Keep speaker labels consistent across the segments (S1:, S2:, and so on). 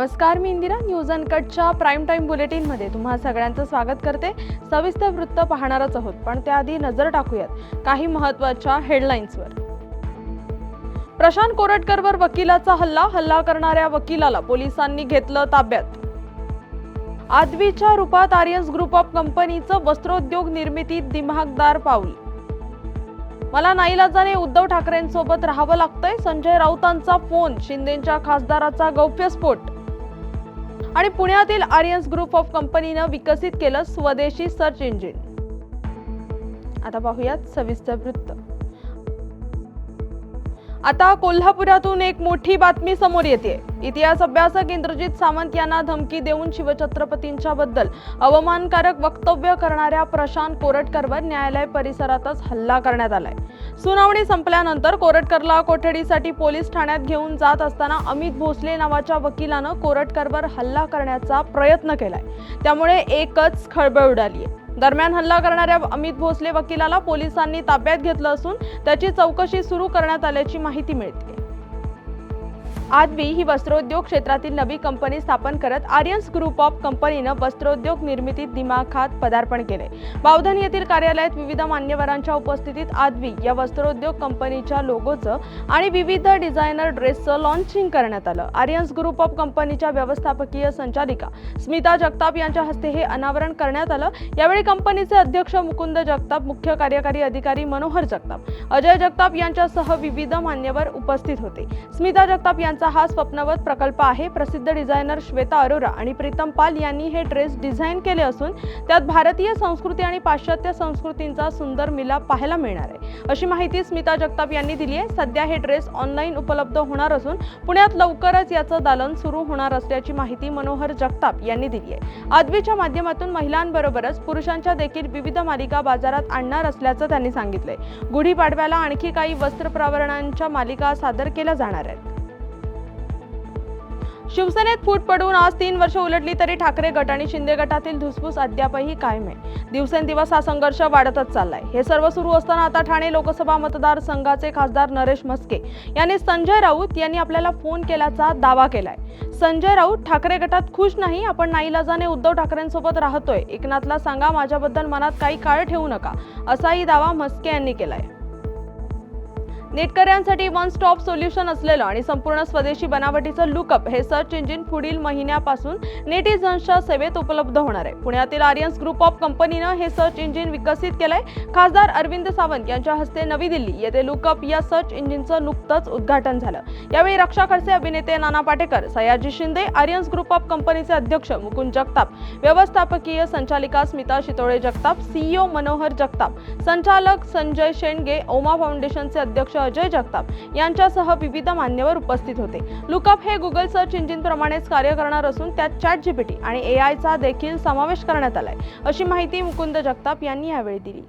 S1: नमस्कार मी इंदिरा न्यूज अनकटच्या प्राईम टाईम बुलेटिनमध्ये तुम्हा सगळ्यांचं स्वागत करते. सविस्तर वृत्त पाहणारच आहोत पण त्याआधी नजर टाकूयात काही महत्त्वाच्या हेडलाईन्सवर. प्रशांत कोरटकरवर वकिलाचा हल्ला हल्ला करणाऱ्या वकिलाला पोलिसांनी घेतलं ताब्यात. आदवीच्या रूपात आर्यन्स ग्रुप ऑफ कंपनीचं वस्त्रोद्योग निर्मितीत दिमागदार पाऊल. मला नाईलाजाने उद्धव ठाकरेंसोबत राहावं लागतंय संजय राऊतांचा फोन शिंदेच्या खासदाराचा गौप्यस्फोट आणि पुण्यातील आर्यन्स ग्रुप ऑफ कंपनीनं विकसित केलं स्वदेशी सर्च इंजिन आता पाहूयात सविस्तर वृत्त. आता कोल्हापुरातून एक मोठी बातमी समोर येते. इतिहास अभ्यासक इंद्रजित सावंत यांना धमकी देऊन शिवछत्रपतींच्या बद्दल अवमानकारक वक्तव्य करणाऱ्या प्रशांत कोरटकरवर न्यायालय परिसरातच हल्ला करण्यात आलाय. सुनावणी संपल्यानंतर कोरटकरला कोठडीसाठी पोलीस ठाण्यात घेऊन जात असताना अमित भोसले नावाच्या वकिलानं कोरटकरवर हल्ला करण्याचा प्रयत्न केलाय. त्यामुळे एकच खळबळ उडाली आहे दरम्यान हल्ला करणाऱ्या अमित भोसले वकिलाला पोलिसांनी ताब्यात घेतलं असून त्याची चौकशी सुरू करण्यात आल्याची माहिती मिळते. आदवी ही वस्त्रोद्योग क्षेत्रातील नवी कंपनी स्थापन करत आर्यन्स ग्रुप ऑफ कंपनीनं वस्त्रोद्योग निर्मितीत दिमाखात पदार्पण केले. बावधन येथील कार्यालयात विविध मान्यवरांच्या उपस्थितीत आदवी या वस्त्रोद्योग कंपनीच्या लोगोचं आणि विविध डिझायनर ड्रेसचं लॉन्चिंग करण्यात आलं. आर्यन्स ग्रुप ऑफ कंपनीच्या व्यवस्थापकीय संचालिका स्मिता जगताप यांच्या हस्ते हे अनावरण करण्यात आलं. यावेळी कंपनीचे अध्यक्ष मुकुंद जगताप मुख्य कार्यकारी अधिकारी मनोहर जगताप अजय जगताप यांच्यासह विविध मान्यवर उपस्थित होते. स्मिता जगताप यांचे हा स्वप्नवत प्रकल्प आहे. प्रसिद्ध डिझायनर श्वेता अरोरा आणि प्रीतम पाल यांनी हे ड्रेस डिझाईन केले असून त्यात भारतीय संस्कृती आणि पाश्चात्य संस्कृतींचा सुंदर मिलाप पाहायला मिळणार आहे. अशी माहिती स्मिता जगताप यांनी दिली आहे. सध्या हे ड्रेस ऑनलाईन उपलब्ध होणार असून पुण्यात लवकरच याचं दालन सुरू होणार असल्याची माहिती मनोहर जगताप यांनी दिली आहे. आदवीच्या माध्यमातून महिलांबरोबरच पुरुषांच्या देखील विविध मालिका बाजारात आणणार असल्याचं त्यांनी सांगितलंय. गुढीपाडव्याला आणखी काही वस्त्र प्रावरणांच्या मालिका सादर केल्या जाणार आहेत. शिवसेनेत फूट पडून आज तीन वर्ष उलटली तरी ठाकरे गट आणि शिंदे गटातील धुसफूस अद्यापही कायम आहे. दिवसेंदिवस हा संघर्ष वाढतच चाललाय. हे सर्व सुरू असताना आता ठाणे लोकसभा मतदारसंघाचे खासदार नरेश म्हस्के यांनी संजय राऊत यांनी आपल्याला फोन केल्याचा दावा केलाय. संजय राऊत ठाकरे गटात खुश नाही आपण नाईलाजाने उद्धव ठाकरेंसोबत राहतोय. एकनाथला सांगा माझ्याबद्दल मनात काही काळ ठेवू नका असाही दावा म्हस्के यांनी केलाय. नेटकऱ्यांसाठी वन स्टॉप सोल्युशन असलेलं आणि संपूर्ण स्वदेशी बनावटीचं लुकअप हे सर्च इंजिन पुढील महिन्यापासून नेटिझन्सच्या सेवेत उपलब्ध होणार आहे. पुण्यातील आर्यन्स ग्रुप ऑफ कंपनीनं हे सर्च इंजिन विकसित केलंय. खासदार अरविंद सावंत यांच्या हस्ते नवी दिल्ली येथे लुकअप या सर्च इंजिनचं नुकतंच उद्घाटन झालं. यावेळी रक्षा खडसे अभिनेते Nana Patekar Sayaji Shinde Aryans group of कंपनीचे अध्यक्ष मुकुंद जगताप व्यवस्थापकीय संचालिका स्मिता शितोळे जगताप सीईओ मनोहर जगताप संचालक संजय शेंडगे ओमा फाउंडेशनचे अध्यक्ष अजय जगताप यांच्यासह विविध मान्यवर उपस्थित होते. लुकअप हे गुगल सर्च इंजिन प्रमाणेच कार्य करणार असून त्यात चॅट जीपीटी आणि ए आयचा देखील समावेश करण्यात आलाय. अशी माहिती मुकुंद जगताप यांनी यावेळी दिली.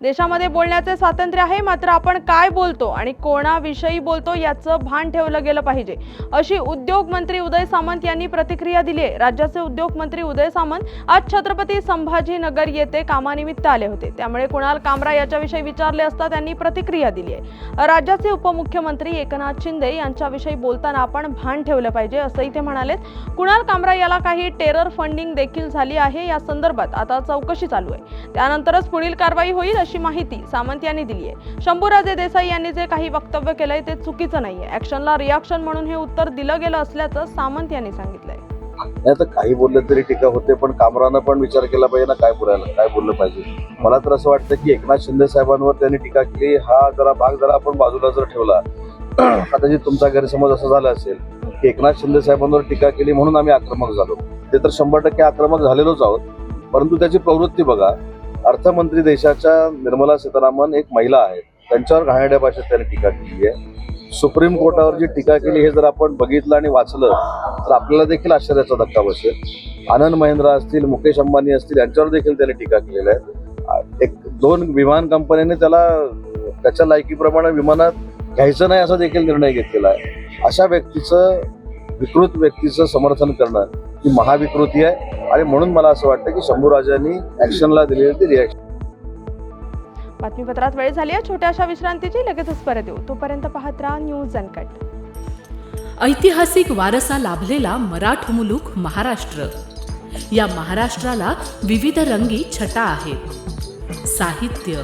S1: देशामध्ये बोलण्याचे स्वातंत्र्य आहे मात्र आपण काय बोलतो आणि कोणाविषयी बोलतो याचं भान ठेवलं गेलं पाहिजे. अशी उद्योग मंत्री उदय सामंत यांनी प्रतिक्रिया दिली आहे. राज्याचे उद्योग मंत्री उदय सामंत आज छत्रपती संभाजीनगर येथे कामानिमित्त आले होते. त्यामुळे कुणाल कामरा याच्याविषयी विचारले असता त्यांनी प्रतिक्रिया दिली आहे. राज्याचे उपमुख्यमंत्री एकनाथ शिंदे यांच्याविषयी बोलताना आपण भान ठेवलं पाहिजे असंही ते म्हणालेत. कुणाल कामरा याला काही टेरर फंडिंग देखील झाली आहे या संदर्भात आता चौकशी चालू आहे. त्यानंतरच पुढील कारवाई होईल अशी माहिती सामंत यांनी दिली आहे. शंभूराजे देसाई यांनी जे काही वक्तव्य केलंय ते चुकीचं नाहीये. ऍक्शनला रिॲक्शन म्हणून हे उत्तर दिलं गेलं असल्याचं सामंत यांनी सांगितलंय.
S2: नाही तर काही बोललं तरी टीका होते पण कामरानं पण विचार केला पाहिजे ना काय बोलायला काय बोललं पाहिजे. मला तर असं वाटतं की एकनाथ शिंदे साहेबांवर त्यांनी टीका केली हा जरा भाग जरा आपण बाजूला जर ठेवला कदाचित तुमचा गैरसमज असं झाला असेल की एकनाथ शिंदे साहेबांवर टीका केली म्हणून आम्ही आक्रमक झालो. ते तर शंभर टक्के आक्रमक झालेलोच आहोत परंतु त्याची प्रवृत्ती बघा. अर्थमंत्री देशाच्या निर्मला सीतारामन एक महिला आहेत त्यांच्यावर घाणेरड्या भाषेत त्यांनी टीका केली आहे. सुप्रीम कोर्टावर जी टीका केली हे जर आपण बघितलं आणि वाचलं तर आपल्याला देखील आश्चर्याचा धक्का बसेल. आनंद महिंद्रा असतील मुकेश अंबानी असतील यांच्यावर देखील त्याने टीका केलेली आहे. एक दोन विमान कंपन्यांनी त्याला त्याच्या लायकीप्रमाणे विमानात घ्यायचं नाही असा देखील निर्णय घेतलेला आहे. अशा व्यक्तीचं विकृत व्यक्तीचं समर्थन करणं ही महाविकृती आहे. आणि म्हणून मला असं वाटतं की शंभूराजांनी ऍक्शनला दिलेली ती रिॲक्शन
S1: बातमीपत्रात वेळ झाली आहे. छोट्याशा विश्रांतीची लगेचच परत येऊ. तोपर्यंत पाहत राहा न्यूज अनकट.
S3: ऐतिहासिक वारसा लाभलेला मराठ मुलूक महाराष्ट्र. या महाराष्ट्राला विविध रंगी छटा आहेत. साहित्य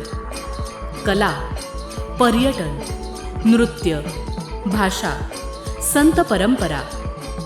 S3: कला पर्यटन नृत्य भाषा संत परंपरा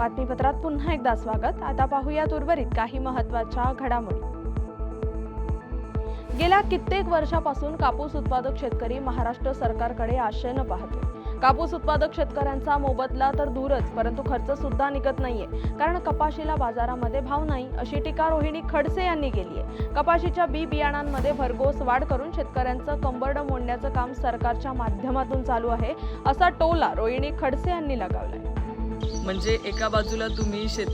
S1: बातमीपत्रात पुन्हा एकदा स्वागत. आता पाहूयात उर्वरित काही महत्त्वाच्या घडामोडी. गेल्या कित्येक वर्षापासून कापूस उत्पादक शेतकरी महाराष्ट्र सरकारकडे आशेनं पाहतोय कापूस उत्पादक शेतकऱ्यांचा मोबदला तर दूरच परंतु खर्च सुद्धा निघत नाहीये. कारण कपाशीला बाजारामध्ये भाव नाही अशी टीका रोहिणी खडसे यांनी केली आहे. कपाशीच्या बी बियाणांमध्ये भरघोस वाढ करून शेतकऱ्यांचं कंबरडं मोडण्याचं काम सरकारच्या माध्यमातून चालू आहे असा टोला रोहिणी खडसे यांनी लगावलाय.
S4: म्हणजे एका बाजूला तुम्ही शेत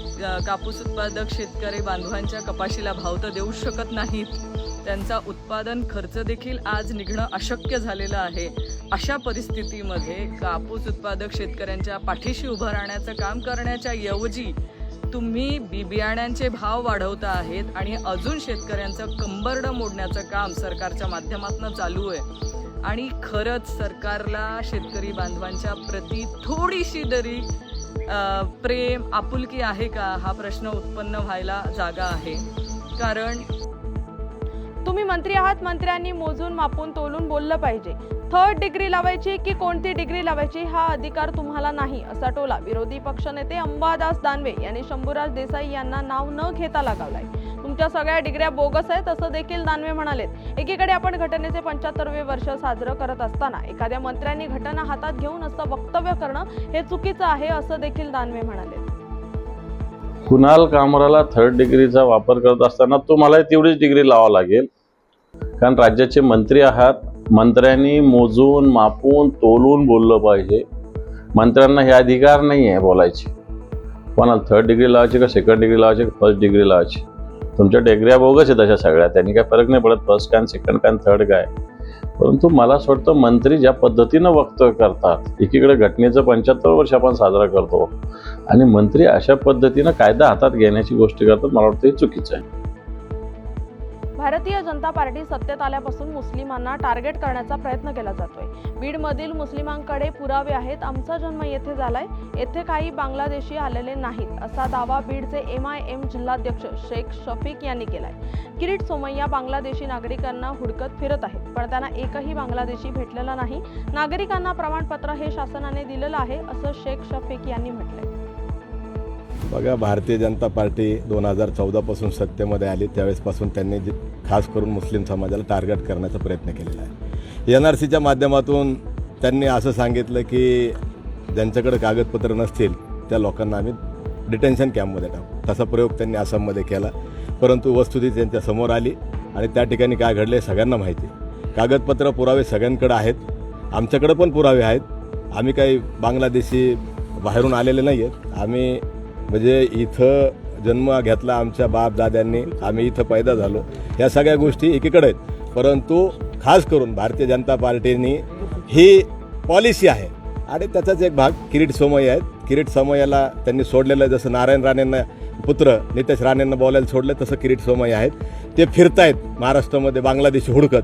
S4: कापूस उत्पादक शेतकरी बांधवांच्या कपाशीला भाव तर देऊ शकत नाहीत. त्यांचा उत्पादन खर्च देखील आज निघणं अशक्य झालेलं आहे. अशा परिस्थितीमध्ये कापूस उत्पादक शेतकऱ्यांच्या पाठीशी उभं राहण्याचं काम करण्याच्या ऐवजी तुम्ही बी बियाण्यांचे भाव वाढवता आहेत आणि अजून शेतकऱ्यांचं कंबरडं मोडण्याचं काम सरकारच्या माध्यमातून चालू आहे. आणि खरंच सरकारला शेतकरी बांधवांच्या प्रती थोडीशी तरी प्रेम आपुलकी आहे का? हा प्रश्न उत्पन्न व्हायला जागा आहे. कारण
S1: तुम्ही मंत्री आहात मंत्र्यांनी मोजून मापून तोलून बोललं पाहिजे. थर्ड डिग्री लावायची की कोणती डिग्री लावायची हा अधिकार तुम्हाला नाही असा टोला. विरोधी पक्षनेते अंबादास दानवे यांनी शंभूराज देसाई यांना नाव न घेता लगावलाय. तुमच्या सगळ्या डिग्र्या बोगस आहेत असं देखील दानवे म्हणालेत. एकीकडे आपण घटनेचे पंच्याहत्तरवे वर्ष साजरं करत असताना एखाद्या मंत्र्यांनी घटना हातात घेऊन असं वक्तव्य करणं हे चुकीचं आहे असं देखील दानवे म्हणाले
S5: कुणाल कामराला थर्ड डिग्रीचा वापर करत असताना तुम्हाला तेवढीच डिग्री लावा लागेल. कारण राज्याचे मंत्री आहात मंत्र्यांनी मोजून मापून तोलून बोललं पाहिजे. मंत्र्यांना हे अधिकार नाही आहे बोलायचे. कोणाला थर्ड डिग्री लावायची का सेकंड डिग्री लावायची का फर्स्ट डिग्री लावायची? तुमच्या डेग्र्या बोगस आहेत अशा सगळ्या. त्यांनी काय फरक नाही पडत. First can second can third काय परंतु मला असं वाटतं मंत्री ज्या पद्धतीनं वक्तव्य करतात एकीकडे घटनेचं पंच्याहत्तर वर्ष आपण साजरा करतो आणि मंत्री अशा पद्धतीनं कायदा हातात घेण्याची गोष्टी करतात मला वाटतं हे चुकीचं आहे.
S1: भारतीय जनता पार्टी सत्तेत आल्यापासून मुस्लिमांना टार्गेट करण्याचा प्रयत्न केला जातोय. बीडमधील मुस्लिमांकडे पुरावे आहेत आमचा जन्म येथे झालाय येथे काही बांगलादेशी आलेले नाहीत असा दावा बीडचे एम आय एम जिल्हाध्यक्ष शेख शफीक यांनी केलाय. किरीट सोमय्या बांगलादेशी नागरिकांना हुडकत फिरत आहेत पण त्यांना एकही बांगलादेशी भेटलेला नाही. नागरिकांना प्रमाणपत्र हे शासनाने दिलेलं आहे असं शेख शफीक यांनी म्हटलंय.
S6: बघा भारतीय जनता पार्टी दोन हजार चौदापासून सत्तेमध्ये आली त्यावेळेसपासून त्यांनी खास करून मुस्लिम समाजाला टार्गेट करण्याचा प्रयत्न केलेला आहे. एन आर सीच्या माध्यमातून त्यांनी असं सांगितलं की ज्यांच्याकडे कागदपत्र नसतील त्या लोकांना आम्ही डिटेन्शन कॅम्पमध्ये टाकू. तसा प्रयोग त्यांनी आसाममध्ये केला. परंतु वस्तुती त्यांच्यासमोर आली आणि त्या ठिकाणी काय घडले सगळ्यांना माहिती. कागदपत्र पुरावे सगळ्यांकडे आहेत आमच्याकडे पण पुरावे आहेत. आम्ही काही बांगलादेशी बाहेरून आलेले नाही आहेत आम्ही म्हणजे इथं जन्म घेतला आमच्या बाप दाद्यांनी आम्ही इथं पैदा झालो. ह्या सगळ्या गोष्टी एकीकडे आहेत. परंतु खास करून भारतीय जनता पार्टीने ही पॉलिसी आहे. आणि त्याचाच एक भाग किरीट सोमय्या आहेत. किरीट सोमय्याला त्यांनी सोडलेलं आहे. जसं नारायण राणेंना पुत्र नितेश राणेंना बोलायला सोडलं तसं किरीट सोमय्य आहेत. ते फिरतायत महाराष्ट्रामध्ये बांगलादेशी हुडकत.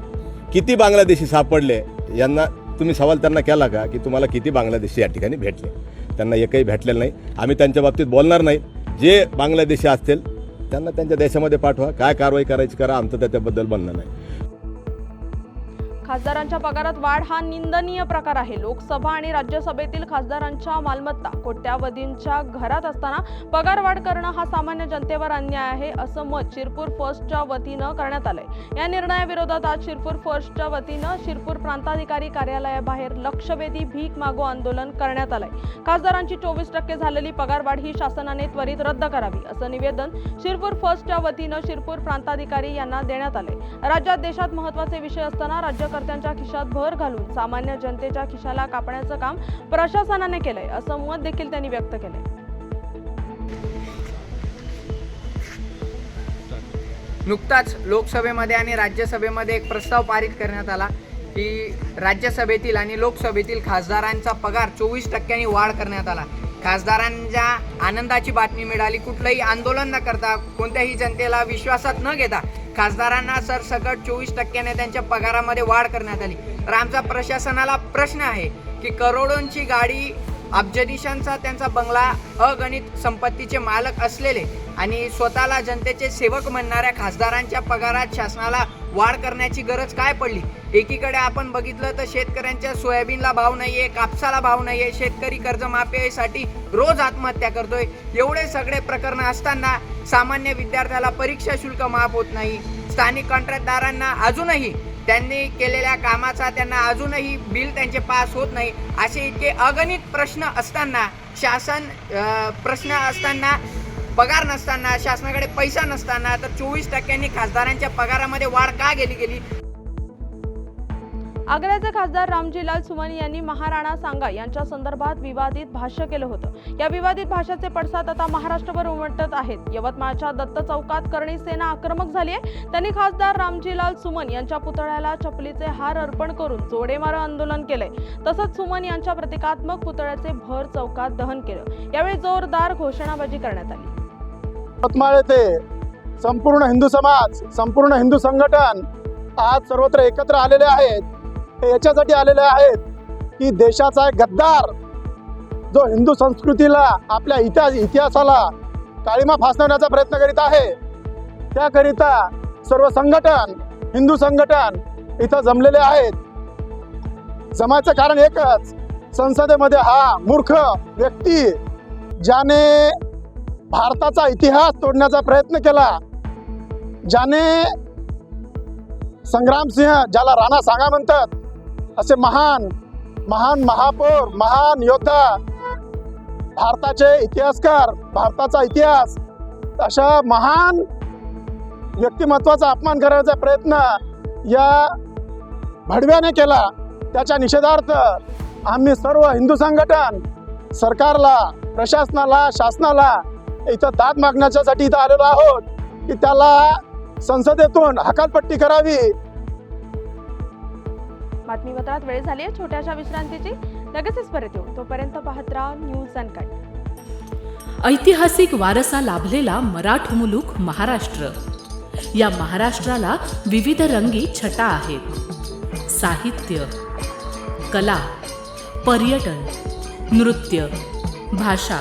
S6: किती बांगलादेशी सापडले? यांना तुम्ही सवाल त्यांना केला का? की तुम्हाला किती बांगलादेशी या ठिकाणी भेटले? त्यांना एकही भेटलेलं नाही. आम्ही त्यांच्या बाबतीत बोलणार नाही. जे बांगलादेशी असतील त्यांना त्यांच्या देशामध्ये पाठवा. काय कारवाई करायची करा आमचं त्याच्याबद्दल म्हणणं नाही.
S1: खासदारांच्या पगारात वाढ हा निंदनीय प्रकार आहे. लोकसभा आणि राज्यसभेतील खासदारांच्या मालमत्ता कोट्यावधींच्या घरात असताना पगार वाढ करणं हा सामान्य जनतेवर अन्याय आहे असं मत शिरपूर फर्स्टच्या वतीनं करण्यात आलंय. या निर्णयाविरोधात आज शिरपूर फर्स्टच्या वतीनं शिरपूर प्रांताधिकारी कार्यालयाबाहेर लक्षवेधी भीक मागो आंदोलन करण्यात आलंय. खासदारांची चोवीस टक्के झालेली पगारवाढ ही शासनाने त्वरित रद्द करावी असं निवेदन शिरपूर फर्स्टच्या वतीनं शिरपूर प्रांताधिकारी यांना देण्यात आले राज्यात देशात महत्त्वाचे विषय असताना कार्यकर्त्यांच्या खिशात भर घालून सामान्य जनतेच्या खिशाला कापण्याचं काम प्रशासनाने केलंय असं मत देखील त्यांनी व्यक्त केलंय.
S7: नुकताच लोकसभेमध्ये आणि राज्यसभेमध्ये एक प्रस्ताव पारित करण्यात आला की राज्यसभेतील आणि लोकसभेतील खासदारांचा पगार चोवीस टक्क्यांनी वाढ करण्यात आला. खासदारांच्या आनंदाची बातमी मिळाली. कुठलंही आंदोलन न करता कोणत्याही जनतेला विश्वासात न घेता खासदारांना सरसकट चोवीस टक्क्याने त्यांच्या पगारामध्ये वाढ करण्यात आली. तर आमचा प्रशासनाला प्रश्न आहे की करोडोंची गाडी अब्जदिशांचा त्यांचा बंगला अगणित संपत्तीचे मालक असलेले आणि स्वतःला जनतेचे सेवक म्हणणाऱ्या खासदारांच्या पगारात शासनाला वाढ करण्याची गरज काय पडली? एकीकडे आपण बघितलं तर शेतकऱ्यांच्या सोयाबीनला भाव नाहीये कापसाला भाव नाहीये शेतकरी कर्जमाफीसाठी रोज आत्महत्या करतोय. एवढे सगळे प्रकरण असताना सामान्य विद्यार्थ्याला परीक्षा शुल्क माफ होत नाही. स्थानिक कॉन्ट्रॅक्टदारांना अजूनही त्यांनी केलेल्या कामाचा त्यांना अजूनही बिल त्यांचे पास होत नाही. असे इतके अगणित प्रश्न असताना शासन प्रश्न असताना पगार नसताना शासनाकडे पैसा नसताना तर चोवीस टक्क्यांनी खासदारांच्या पगारामध्ये वाढ का गेली गेली?
S1: आग्र्याचे खासदार रामजीलाल सुमन यांनी महाराणा सांगा यांच्या संदर्भात विवादित भाष्य केलं होतं. या विवादित भाषाचे पडसाद आता महाराष्ट्रभर उमटत आहेत. यवतमाळच्या दत्त चौकात करणी सेना आक्रमक झाली आहे त्यांनी खासदार रामजीलाल सुमन यांच्या पुतळ्याला चपलीचे हार अर्पण करून जोडेमार आंदोलन केलंय. तसंच सुमन यांच्या प्रतिकात्मक पुतळ्याचे भर चौकात दहन केलं. यावेळी जोरदार घोषणाबाजी करण्यात आली.
S8: यवतमाळ येथे संपूर्ण हिंदू समाज संपूर्ण हिंदू संघटन आज सर्वत्र एकत्र आलेले आहेत. ते याच्यासाठी आलेले आहेत की देशाचा एक गद्दार जो हिंदू संस्कृतीला आपल्या इतिहास इतिहासाला काळीमा फासण्याचा प्रयत्न करीत आहे त्याकरिता सर्व संघटन हिंदू संघटन इथं जमलेले आहेत. जमायचं कारण एकच संसदेमध्ये हा मूर्ख व्यक्ती ज्याने भारताचा इतिहास तोडण्याचा प्रयत्न केला. ज्याने संग्रामसिंह ज्याला राणा सांगा म्हणतात असे महान महान महापौर महान योद्धा भारताचे इतिहासकार भारताचा इतिहास अशा महान व्यक्तिमत्वाचा अपमान करण्याचा प्रयत्न या भडव्याने केला. त्याच्या निषेधार्थ आम्ही सर्व हिंदू संघटन सरकारला प्रशासनाला शासनाला इथं दाद मागण्याच्यासाठी इथं आलेलो आहोत की त्याला संसदेतून हकालपट्टी करावी.
S1: बातमीपत्रात वेळ झाली आहे छोट्याशा विश्रांतीची. लगेचच परत येऊ. तोपर्यंत पाहत राहा न्यूज अनकट
S3: ऐतिहासिक वारसा लाभलेला मराठ मुलूक महाराष्ट्र. या महाराष्ट्राला विविध रंगी छटा आहेत. साहित्य कला पर्यटन नृत्य भाषा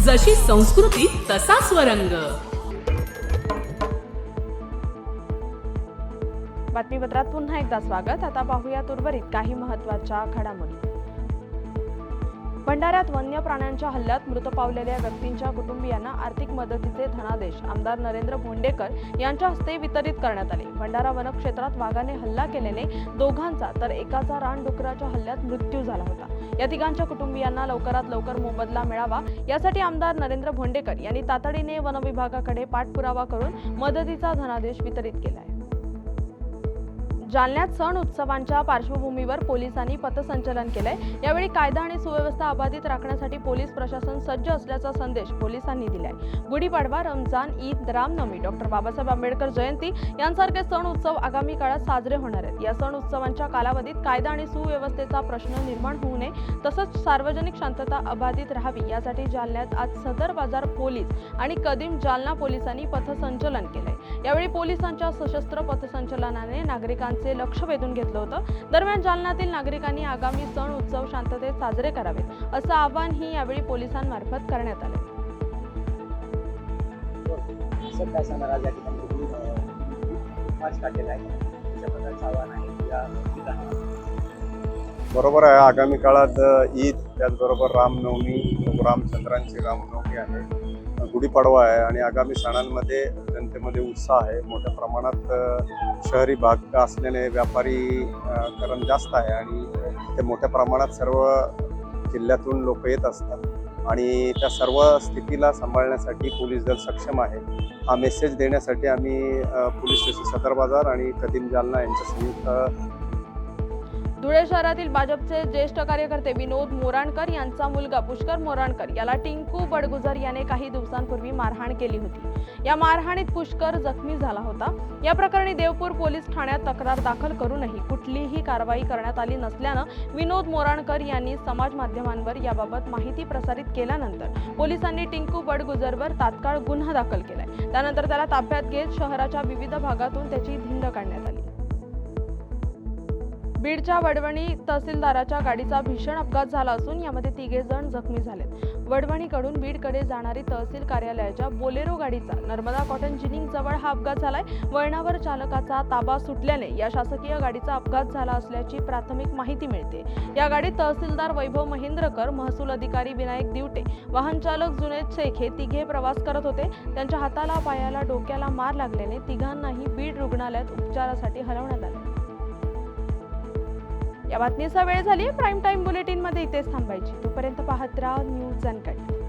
S3: जशी संस्कृती तसा स्वरंग
S1: बातमीपत्रात पुन्हा एकदा स्वागत. आता पाहूयात उर्वरित काही महत्त्वाच्या घडामोडी. भंडाऱ्यात वन्य प्राण्यांच्या हल्ल्यात मृत पावलेल्या व्यक्तींच्या कुटुंबियांना आर्थिक मदतीचे धनादेश. आमदार नरेंद्र भोंडेकर यांच्या हस्ते वितरित करण्यात आले. भंडारा वनक्षेत्रात वाघाने हल्ला केल्याने दोघांचा तर एकाचा रानडुकराच्या हल्ल्यात मृत्यू झाला होता. या तिघांच्या कुटुंबियांना लवकरात लवकर मोबदला मिळावा यासाठी आमदार नरेंद्र भोंडेकर यांनी तातडीने वनविभागाकडे पाठपुरावा करून मदतीचा धनादेश वितरित केला आहे जालन्यात सण उत्सवांच्या पार्श्वभूमीवर पोलिसांनी पथसंचलन केलंय. यावेळी कायदा आणि सुव्यवस्था अबाधित राखण्यासाठी पोलीस प्रशासन सज्ज असल्याचा संदेश पोलिसांनी दिलाय. गुढीपाडवा रमजान ईद रामनवमी डॉक्टर बाबासाहेब आंबेडकर जयंती यांसारखे सण उत्सव आगामी काळात साजरे होणार आहेत. या सण उत्सवांच्या कालावधीत कायदा आणि सुव्यवस्थेचा प्रश्न निर्माण होऊ नये तसंच सार्वजनिक शांतता अबाधित राहावी यासाठी जालन्यात आज सदर बाजार पोलीस आणि कदीम जालना पोलिसांनी पथसंचलन केलंय. यावेळी पोलिसांच्या सशस्त्र पथसंचलनाने नागरिकांचे लक्ष वेधून घेतलं होतं. दरम्यान जालन्यातील नागरिकांनी आगामी सण उत्सव शांततेत साजरे करावेत असं आवाहनही यावेळी पोलिसांमार्फत करण्यात आलं.
S9: बरोबर आहे. आगामी काळात ईद त्याचबरोबर रामनवमी रामचंद्रांची रामनवमी आहे. गुढीपाडवा आहे आणि आगामी सणांमध्ये जनतेमध्ये उत्साह आहे. मोठ्या प्रमाणात शहरी भाग असल्याने व्यापारी करण जास्त आहे आणि ते मोठ्या प्रमाणात सर्व जिल्ह्यातून लोक येत असतात. आणि त्या सर्व स्थितीला सांभाळण्यासाठी पोलीस दल सक्षम आहे. हा मेसेज देण्यासाठी आम्ही पोलीस स्टेशन सदर बाजार आणि कदीम जालना यांच्या संयुक्त
S1: धुळे शहरातील भाजपचे ज्येष्ठ कार्यकर्ते विनोद मोराणकर यांचा मुलगा पुष्कर मोराणकर. याला टिंकू बडगुजर याने काही दिवसांपूर्वी मारहाण केली होती. या मारहाणीत पुष्कर जखमी झाला होता. या प्रकरणी देवपूर पोलीस ठाण्यात तक्रार दाखल करूनही कुठलीही कारवाई करण्यात आली नसल्यानं विनोद मोराणकर यांनी समाज माध्यमांवर याबाबत माहिती प्रसारित केल्यानंतर पोलिसांनी टिंकू बडगुजरवर तात्काळ गुन्हा दाखल केलाय. त्यानंतर त्याला ताब्यात घेत शहराच्या विविध भागातून त्याची धिंड काढण्यात आली. बीडच्या वडवणी तहसीलदाराच्या गाडीचा भीषण अपघात झाला असून यामध्ये तिघे जण जखमी झालेत. वडवणीकडून बीडकडे जाणारी तहसील कार्यालयाच्या बोलेरो गाडीचा नर्मदा कॉटन जिनिंग जवळ हा अपघात झालाय. वळणावर चालकाचा ताबा सुटल्याने या शासकीय गाडीचा अपघात झाला असल्याची प्राथमिक माहिती मिळते. या गाडीत तहसीलदार वैभव महेंद्रकर महसूल अधिकारी विनायक दिवटे वाहन चालक जुनेद शेख हे तिघे प्रवास करत होते. त्यांच्या हाताला पायाला डोक्याला मार लागल्याने तिघांनाही बीड रुग्णालयात उपचारासाठी हलवण्यात आले. या बातमीचा वेळ झाली. प्राईम टाईम बुलेटिनमध्ये इथेच थांबायची. तोपर्यंत पाहत राहा न्यूज अनकट